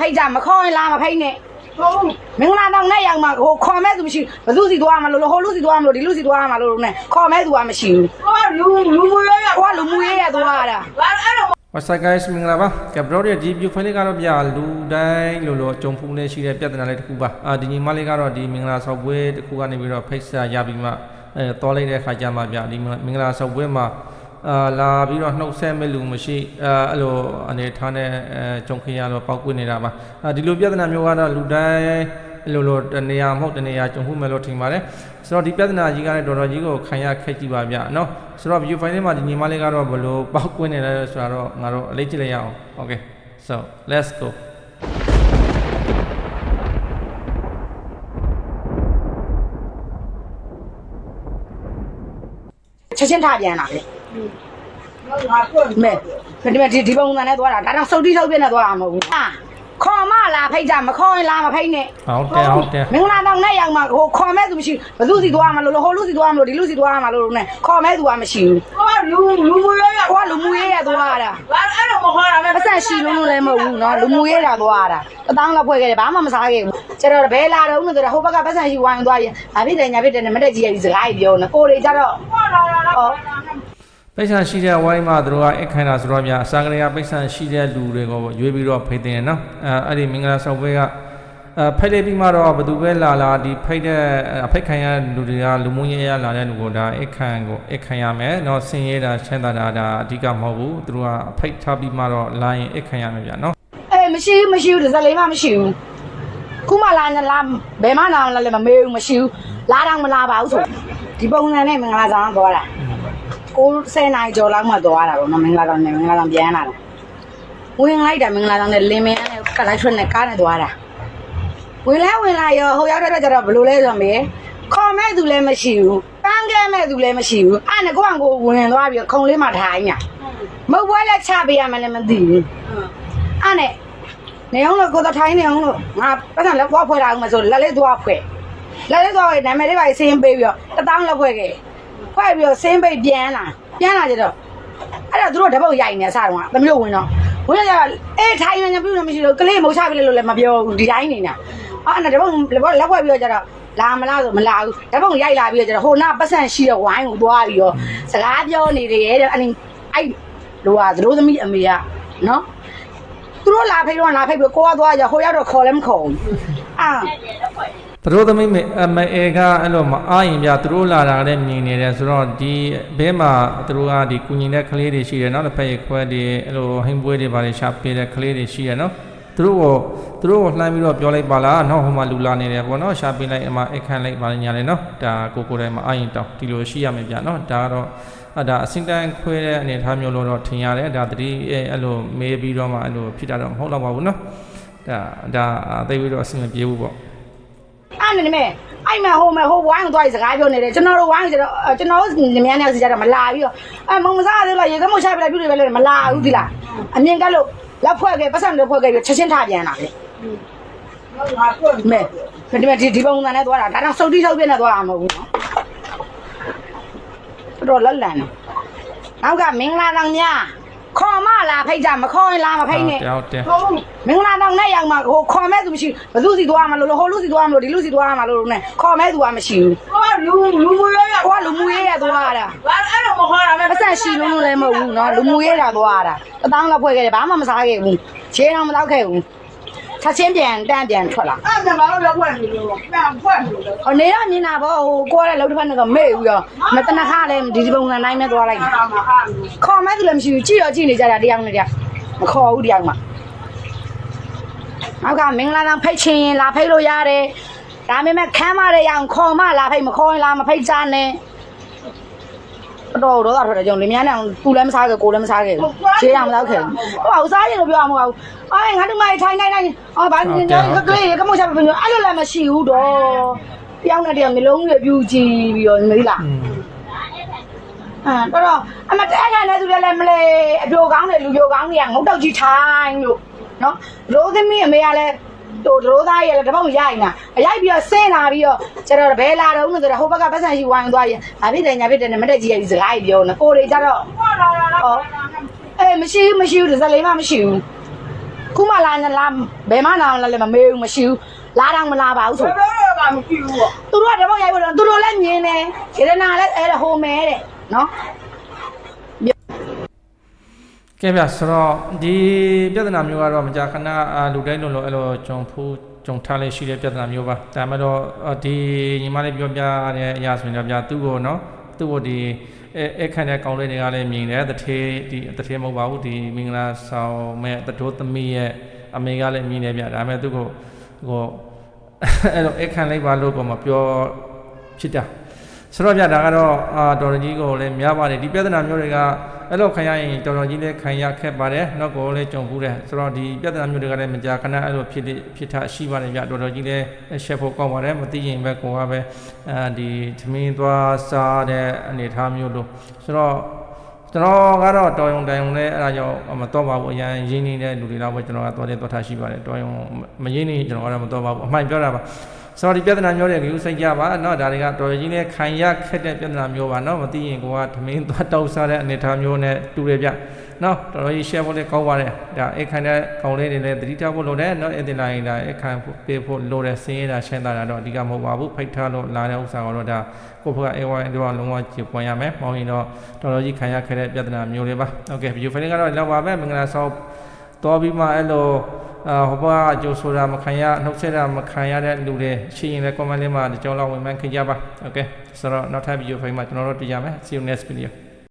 ဖိတ်ကြမခေါ်ရင်လာမဖိတ်နဲ့မင်္ဂလာတော့နဲ့ရောက်မှာဟိုခေါ်မဲ့သူမရှိဘူးဘသူစီသွားမှာလို့လို့ဟိုလူစီသွားမှာလို့ဒီလူစီသွားမှာလို့နဲ့ခေါ်မဲ့သူကမရှိဘူးဟောလူလူမရရဟိုကလူမှုရေးရသွားတာဘာအဲ့တော့ What's up guys မင်္ဂလာပါကပ်ဘရော့ရဲ့ဒီ view file လေးကတော့ဗျာလူတိုင်းလို့လို့အကြုံဖူးနေရှိတဲ့ပြဿနာလေးတစ်ခုပါအာဒီညီမလေးကတော့ဒီမင်္ဂလာဆောက်ပွဲတစ်ခုကနေပြီးတော့ဖိတ်စာရပြီးမှအဲတော်လိုက်တဲ့ခါကျမှဗျာဒီမင်္ဂလာဆောက်ပွဲမှာ အာလာပြီးတော့နှုတ်ဆက်မဲ့လူမရှိအာအဲ့လိုအနေထားနဲ့အဲကြုံခရတော့ပောက်ကွနေတာပါအာဒီလိုပြဿနာမျိုးကတော့လူတိုင်းလို့လို့တနေရာမဟုတ်တနေရာကြုံမှုမဲ့လို့ထင်ပါတယ်ဆိုတော့ဒီပြဿနာကြီးကလည်းတော်တော်ကြီးကိုခံရခက်ကြည့်ပါဗျာနော်ဆိုတော့ view file လေးမှာဒီညီမလေးကတော့ဘယ်လိုပောက်ကွနေလဲဆိုတာတော့ငါတို့အလေးကြည့်လိုက်ရအောင် okay so let's go ချက်ချင်းထားပြန်လာလေငါကွက် မဲဒီမဲ့ဒီဒီပုံစံနဲ့သွားတာဒါတော့စုတ်တိစုတ်ပြက်နဲ့သွားတာမဟုတ်ဘူးဟာခေါ်မလားဖိတ်ကြမခေါ်ရင်လာမဖိတ်နဲ့ဟုတ်တယ်ဟုတ်တယ်မင်္ဂလာတော့နဲ့ရောက်မှာဟိုခေါ်မဲ့သူမရှိဘလူစီသွားမှာလို့ဟိုလူစီသွားမှာလို့ဒီလူစီသွားမှာလို့လို့နဲ့ခေါ်မဲ့သူကမရှိဘူးဟိုလူလူမူရဲရဟိုလူမူရဲရသွားတာအဲ့တော့မခေါ်တာပဲပတ်စံရှိလုံးလုံးလည်းမဟုတ်ဘူးနော်လူမူရဲတာသွားတာအတောင်းလောက်ဖွဲ့ခဲ့တယ်ဘာမှမစားခဲ့ဘူးကျတော့ဘယ်လာတော့ဦးလို့ဆိုတော့ဟိုဘက်ကပတ်စံရှိဝိုင်းသွားရင်ငါဖြစ်တယ်ညာဖြစ်တယ်နဲ့မတက်ကြည့်ရပြီးစကားကြီးပြောနေကိုတွေကြတော့ဟော ပိဿံရှိတဲ့ဝိုင်းမှာတို့ကအခမ်းအနားဆိုတော့များအစာကလေးကပိဿံရှိတဲ့လူတွေကိုရွေးပြီးတော့ဖိတ်တင်တယ်နော်အဲအဲ့ဒီမင်္ဂလာဆောင်ပွဲကအဲဖိတ်လိုက်ပြီးမှတော့ဘသူပဲလာလာဒီဖိတ်တဲ့ဖိတ်ခံရလူတွေကလူမှုရေးရလာတဲ့လူကိုဒါအခမ်းကိုအခမ်းရမယ်နော်ဆင်းရဲတာချမ်းသာတာဒါအဓိကမဟုတ်ဘူးသူတို့ကဖိတ်ထားပြီးမှတော့လာရင်အခမ်းရမယ်ဗျာနော်အဲမရှိဘူးမရှိဘူးဒီဇက်လေးမှမရှိဘူးခုမှလာနေလားဘယ်မှလာလဲမမေးဘူးမရှိဘူးလာတော့မလာပါဘူးဆိုဒီပုံစံနဲ့မင်္ဂလာဆောင်ကပေါ်လာ 10နိုင်ကျော်လောက်မှသွားတာပေါ့နော်မင်္ဂလာဆောင်နဲ့မင်္ဂလာဆောင်ပြန်လာတာဝင်လိုက်တာမင်္ဂလာဆောင်နဲ့လင်းမင်းနဲ့ကလိုက်ထွက်နဲ့ကားနဲ့သွားတာဝင်လဲဝင်လာရောဟိုရောက်တဲ့တော့ကျတော့ဘယ်လိုလဲဆိုတော့မေခေါ်မဲ့သူလည်းမရှိဘူးပန်းကဲမဲ့သူလည်းမရှိဘူးအဲ့နဲ့ကိုယ့်အကိုဝင်သွားပြီးခုံလေးမှထိုင်ညာမဟုတ်ပွဲလည်းချပေးရမယ်လည်းမသိဘူးအဲ့နဲ့နေအောင်လို့ကိုယ်တော့ထိုင်နေအောင်လို့ငါပတ်စံလက်ဖွားဖွဲ့လာအောင်မဆိုလက်လေးသွားဖွဲ့လက်လေးသွားရဲ့နာမည်လေးပါစင်းပေးပြီးတော့တထောင်းလက်ဖွဲ့ခဲ့ ဖွဲ့ပြီးတော့စင်းပိတ်ပြန်လာပြန်လာကြတော့အဲ့တော့သူတို့တပုတ်ရိုက်နေအစားတော့သမီးတို့ဝင်တော့ဝင်ရကြအေးထိုင်နေညပြုလို့မရှိလို့ကလေးမုတ်ချပြလို့လည်းမပြောဘူးဒီတိုင်းနေတာအဲ့ဒါတပုံလက်ခွက်ပြီးတော့ကျတော့လာမလားဆိုမလာဘူးတပုံရိုက်လာပြီးတော့ကျတော့ဟိုနာပတ်စံရှိတဲ့ဝိုင်းကိုသွားပြီးတော့စကားပြောနေတယ်တဲ့အဲ့အဲ့လိုဟာသူတို့သမီးအမေကနော်သူတို့လာဖိတ်တော့လာဖိတ်ပြီးကိုကသွားကြဟိုရောက်တော့ခေါ်လည်းမခေါ်ဘူးအာ သူတို့သမီးမေအမအေကအဲ့လိုမအားရင်ဗျာသူတို့လာတာလည်းမြင်နေတယ်ဆိုတော့ဒီဘဲမှာသူတို့ကဒီကုညီတဲ့ကလေးတွေရှိတယ်နော်တစ်ဖက်ရခွဲတွေအဲ့လိုဟင်းပွဲတွေပါလေရှာပေးတဲ့ကလေးတွေရှိတယ်နော်သူတို့ကိုသူတို့ကိုလှမ်းပြီးတော့ပြောလိုက်ပါလားနော်ဟိုမှာလူလာနေတယ်ပေါ့နော်ရှာပေးလိုက်အမအခန့်လိုက်ပါညာလေနော်ဒါကိုကိုယ်တိုင်မအားရင်တောင်းဒီလိုရှိရမယ်ဗျာနော်ဒါကတော့အဲ့ဒါအစင်တန်းခွဲတဲ့အနေအထားမျိုးလို့တော့ထင်ရတယ်ဒါတတိအဲ့အဲ့လိုမေးပြီးတော့မှအဲ့လိုဖြစ်တာတော့မဟုတ်တော့ပါဘူးနော်ဒါဒါသိပြီးတော့အဆင်မပြေဘူးပေါ့ အဲ့နေမဲအဲ့မဲ့ဟိုမဲ့ဟိုဝိုင်းကိုသွားပြီးစကားပြောနေတယ်ကျွန်တော်တို့ဝိုင်းကျတော့ကျွန်တော်တို့ညီမနဲ့စီကြတော့မလာပြီးတော့အဲ့မုံမစားသေးလားရေကမုတ်ချပြလိုက်ပြုတယ်ပဲလေမလာဘူးဒီလားအမြင်ကလို့လက်ဖွဲ့ခဲ့ပတ်စံလက်ဖွဲ့ခဲ့ပြီးချက်ချင်းထားပြန်လာတယ်ငါကွက်မဲဒီမဲ့ဒီဒီပုံစံနဲ့သွားတာဒါတော့စုတ်တိစုတ်ပြနဲ့သွားတာမဟုတ်ဘူးနော်တော်လက်လန်နော်နောက်ကမင်္ဂလာတောင်ည ခေါ်မလာဖိတ်ကြမခေါ်ရင်လာမဖိတ်နဲ့ဟုတ်တယ်ဟောမင်္ဂလာတောင်နဲ့ရောက်မှာဟိုခေါ်မဲ့သူမရှိဘူးဘသူစီသွားမှာလို့လို့ဟိုလူစီသွားမှာလို့ဒီလူစီသွားမှာလို့နဲ့ခေါ်မဲ့သူကမရှိဘူးဟောလူလူမရရဟိုကလူမှုရေးရသွားတာဘာအဲ့တော့မခေါ်ရမယ်ပတ်စံရှိလုံးလုံးလည်းမဟုတ်ဘူးနော်လူမှုရေးတာသွားတာတထောင်းလောက်ဖွဲ့ခဲ့တယ်ဘာမှမစားခဲ့ဘူးခြေတော်မတော့ခဲ့ဘူး ချက်ချင်းပြန်တန်းပြန်ထွက်လာအဲ့ဒါမှတော့လက်ကွက်နေလို့ပြန်ကွက်လို့ဟိုနေရမြင်တာပေါ့ဟိုကိုရတဲ့လောက်တစ်ဖက်နဲ့ကမေ့ပြီးတော့မတနခလည်းဒီဒီပုံစံတိုင်းနဲ့သွားလိုက်အားမအားလို့ခေါ်မဲ့သူလည်းမရှိဘူးကြည့်တော့ကြည့်နေကြတာတရားနဲ့တရားမခေါ်ဘူးတရားမှနောက်ကမင်္ဂလာတောင်ဖိတ်ချင်းရင်လာဖိတ်လို့ရတယ်ဒါပေမဲ့ခမ်းမတဲ့ရအောင်ခေါ်မလာဖိတ်မခေါ်ရင်လာမဖိတ်ချနဲ့ တော်တော်တော့ထွက်တယ်ကြောင့်လင်မယားနဲ့ကူလည်းမစားခဲ့ကိုလည်းမစားခဲ့ဘူးခြေအောင်မတော့ခဲ့ဘူးဟိုကစားရင်လို့ပြောမှာမဟုတ်ဘူးအေးငါတို့မထိုင်နိုင်နိုင်အော်ဘာနေနေကလေးကမချပ်ပြညအဲ့လိုလည်းမရှိဘူးတော့တယောက်နဲ့တယောက်မျိုးလုံးတွေပြူကြည့်ပြီးတော့မသိလားอืมအာတော့တော့အမတဲခံတဲ့သူလည်းလည်းမလဲအပြိုကောင်းတယ်လူပြိုကောင်းတွေကငုတ်တောက်ကြီးထိုင်းလို့နော်ရိုးသမီးအမေကလည်း တို့ရိုးသားရဲ့တပောက်ရိုက်နေတာအရိုက်ပြီးတော့ဆင်းလာပြီးတော့ကျတော့ဘဲလာတော့လို့ဆိုတော့ဟိုဘက်ကပတ်စံရှိဝိုင်းသွားရင်ဘာဖြစ်တယ်ညာဖြစ်တယ်နဲ့မတက်ကြီးရဲ့ဒီစကားကြီးပြောနေကိုတွေကြတော့ဟောလာလာလာအေးမရှိဘူးမရှိဘူးဒီစက်လေးမှမရှိဘူးခုမှလာနေလားဘယ်မှလာလဲလဲမမေးဘူးမရှိဘူးလာတော့မလာပါဘူးဘဆိုယ်လိုလဲမမရှိဘူးပေါ့သူတို့ကတပောက်ရိုက်ဖို့တော့သူတို့လည်းမြင်တယ်ခေရနာလည်းအဲ့ဒါဟိုမဲတဲ့နော် ကဲဗျဆိုတော့ဒီပြဿနာမျိုးကတော့မကြာခဏအာလူတိုင်းလုံးလုံးအဲ့လိုဂျုံဖူးဂျုံထားလေးရှိတဲ့ပြဿနာမျိုးပါဒါမှတော့အော်ဒီညီမလေးပြောပြတဲ့အရာဆိုရင်တော့ဗျာသူ့ကိုနော်သူ့ကိုဒီအဲအခန့်တဲ့ကောင်းလေးတွေကလည်းမြင်တယ်တထေးဒီတထေးမဟုတ်ပါဘူးဒီမင်္ဂလာဆောင်မဲ့တတိုးသမီးရဲ့အမေကလည်းမြင်တယ်ဗျဒါပေမဲ့သူ့ကိုဟိုအဲ့လိုအခန့်လိုက်ပါလို့ကိုမပြောဖြစ်တာ ဆိုတော့ဗျဒါကတော့အာတော်တော်ကြီးကိုလည်းများပါတယ်ဒီပြဿနာမျိုးတွေကအဲ့လိုခံရရင်တော်တော်ကြီးလည်းခံရခက်ပါတယ်နောက်ကိုလည်းကြုံဘူးတယ်ဆိုတော့ဒီပြဿနာမျိုးတွေကလည်းမကြာခဏအဲ့လိုဖြစ်တဲ့ဖြစ်တာရှိပါတယ်ဗျတော်တော်ကြီးလည်းရှက်ဖို့ကောင်းပါတယ်မသိရင်ပဲကိုကပဲအာဒီသမင်းသွားစားတဲ့အနေအထားမျိုးလို့ဆိုတော့ကျွန်တော်ကတော့တော်ရုံတိုင်ုံလည်းအဲ့ဒါကြောင့်မတော့ပါဘူးအရင်ရင်းနေတဲ့လူတွေတော့ပဲကျွန်တော်ကတော်တဲ့တော်ထားရှိပါတယ်တော်ရုံမရင်းနေကျွန်တော်ကတော့မတော့ပါဘူးအမှန်ပြောတာပါ ဆိုတော့ဒီပြဿနာမျိုးတွေကယူစိတ်ကြပါเนาะဒါတွေကတော်ကြီးနဲ့ခံရခက်တဲ့ပြဿနာမျိုးပါเนาะမသိရင်ကိုကသမင်းသွားတောက်စားတဲ့အနေအထားမျိုးနဲ့တူတယ်ဗျเนาะတော်တော်ကြီး share ဖို့လည်းကောင်းပါတယ်ဒါအခန့်တဲ့ကောင်းလေးတွေလည်းသတိထားဖို့လိုတယ်เนาะအဲ့ဒီလိုင်းဒါအခန့်ပေးဖို့လိုတယ်စင်းရတာရှင်းတာတော့အဓိကမဟုတ်ပါဘူးဖိတ်ထားလို့လာတဲ့ဥစ္စာကတော့ဒါကိုယ့်ဘက်က AY တော့လုံးဝကြည့်ပွင့်ရမယ်မောင်းရင်တော့တော်တော်ကြီးခံရခက်တဲ့ပြဿနာမျိုးလေးပါโอเค video file ကတော့လောက်ပါပဲမင်္ဂလာဆောင်တော်ပြီးမှအဲ့လို အာဟိုဘကအကျိုးဆိုတာမခံရနှုတ်ဆက်တာမခံရတဲ့လူတွေရှိရင်လည်း comment လေးမှာဒီကြောင်းလောက်ဝင်မှန်းခင်ကြပါ okay ဆိုတော့နောက်ထပ် video file မှာကျွန်တော်တို့တွေ့ကြမယ် see you next video